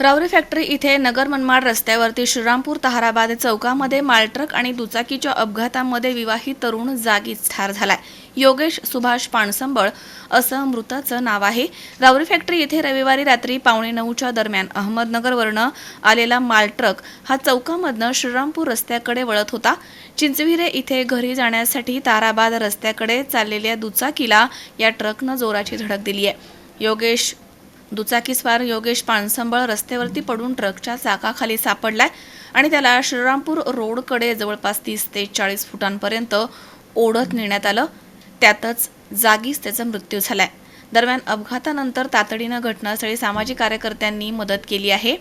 रावरी factory इथे नगर मनमाड रस्त्यावरती श्रीरामपूर तहाराबाद चौकामध्ये मालट्रक आणि दुचाकीच्या अपघातामध्ये विवाहित तरुण जागीच ठार झालाय. योगेश सुभाष पाणसंबळ असं मृताचं नाव आहे. रावरी फॅक्टरी इथे रविवारी रात्री पावणे नऊच्या दरम्यान अहमदनगरवरनं आलेला मालट्रक हा चौकामधनं श्रीरामपूर रस्त्याकडे वळत होता. चिंचविरे इथे घरी जाण्यासाठी ताराबाद रस्त्याकडे चाललेल्या दुचाकीला या ट्रकनं जोराची धडक दिली आहे योगेश दुचाकीस्वार योगेश पानसंबळ रस्त्यावरती पडून ट्रकच्या चाकाखाली सापडलाय आणि त्याला श्रीरामपूर रोडकडे जवळपास तीस ते चाळीस फुटांपर्यंत ओढत नेण्यात आलं. त्यातच जागीच त्याचा मृत्यू झालाय. दरम्यान अपघातानंतर तातडीनं घटनास्थळी सामाजिक कार्यकर्त्यांनी मदत केली आहे.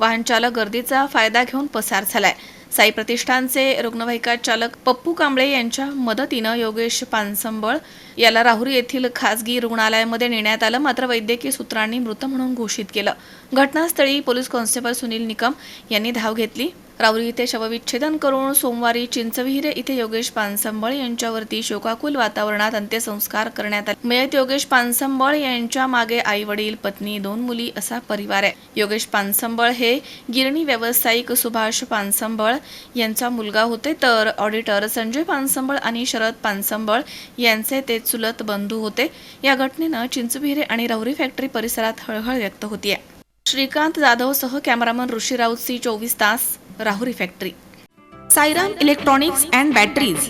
वाहनचालक गर्दीचा फायदा घेऊन पसार झालाय. साई प्रतिष्ठानचे रुग्णवाहिका चालक पप्पू कांबळे यांच्या मदतीनं योगेश पानसंबळ याला राहुरी येथील खासगी रुग्णालयामध्ये नेण्यात आलं. मात्र वैद्यकीय सूत्रांनी मृत म्हणून घोषित केलं. घटनास्थळी पोलीस कॉन्स्टेबल सुनील निकम यांनी धाव घेतली. राऊरी इथे शवविच्छेदन करून सोमवारी चिंचविहिरे इथे योगेश पानसंबळ यांच्यावरती शोकाकुल वातावरणात अंत्यसंस्कार करण्यात आले. मयत योगेश पानसंबळ यांच्या मागे आई वडील पत्नी दोन मुली असा परिवार आहे. योगेश पानसंबळ हे गिरणी व्यावसायिक सुभाष पानसंबळ यांचा मुलगा होते तर ऑडिटर संजय पानसंबळ आणि शरद पानसंबळ यांचे ते चुलत बंधू होते. या घटनेनं चिंचविहिरे आणि राऊरी फॅक्टरी परिसरात हळहळ व्यक्त होती आहे श्रीकांत जाधवसह कॅमेरामन ऋषी राऊत सी चोवीस तास Rahuri factory. Sairam electronics and batteries.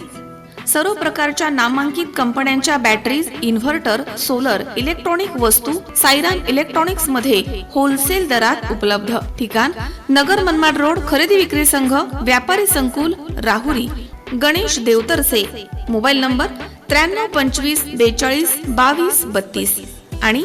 सर्व प्रकारच्या नामांकित कंपन्यांच्या बॅटरीज इन्व्हर्टर सोलर इलेक्ट्रॉनिक वस्तू सायराम इलेक्ट्रॉनिक्समध्ये होलसेल दरात उपलब्ध. ठिकाण नगर मनमाड रोड खरेदी विक्री संघ व्यापारी संकुल राहुरी गणेश देवतरसे. मोबाईल नंबर त्र्याण्णव पंचवीस बेचाळीस बावीस बत्तीस. आणि